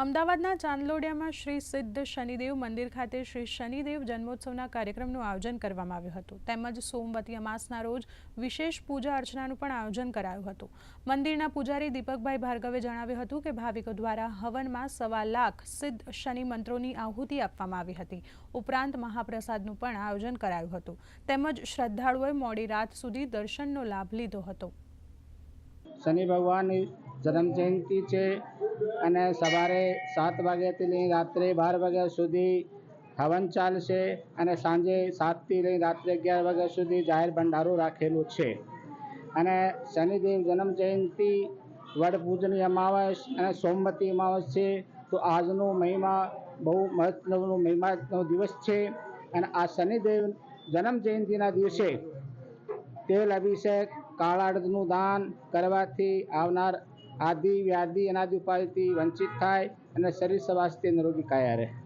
અમદાવાદના ચાંદલોડિયામાં શ્રી સિદ્ધ શનિદેવ મંદિર ખાતે શ્રી શનિદેવ જન્મોત્સવના કાર્યક્રમનું આયોજન કરવામાં આવ્યું હતું. તેમજ સોમવતી અમાસના રોજ વિશેષ પૂજા અર્ચનાનું પણ આયોજન કરાયું હતું. મંદિરના પૂજારી દીપકભાઈ ભાર્ગવે જણાવ્યું હતું કે ભાવિકો દ્વારા હવનમાં સવા લાખ સિદ્ધ શનિ મંત્રોની આહુતિ આપવામાં આવી હતી. ઉપરાંત મહાપ્રસાદનું પણ આયોજન કરાયું હતું. તેમજ શ્રદ્ધાળુઓએ મોડી રાત સુધી દર્શનનો લાભ લીધો હતો. શનિ ભગવાનની જન્મ જયંતિ છે અને સવારે સાત વાગ્યાથી લઈને રાત્રે બાર વાગ્યા સુધી હવન ચાલશે અને સાંજે સાતથી લઈને રાત્રે અગિયાર વાગ્યા સુધી જાહેર ભંડારો રાખેલું છે. અને શનિદેવ જન્મ જયંતિ વડ પૂજની અમાવસ અને સોમવતી અમાવસ છે. તો આજનો મહિમા બહુ મહત્વનો, મહિમાનો દિવસ છે અને આ શનિદેવ જન્મ જયંતિના દિવસે તેલ અભિષેક, કાળાડનું દાન કરવાથી આવનાર આદિ વ્યાધિ અનાદિ ઉપાયથી વંચિત થાય અને શરીર સ્વાસ્થ્ય નિરોગી કાયા રહે.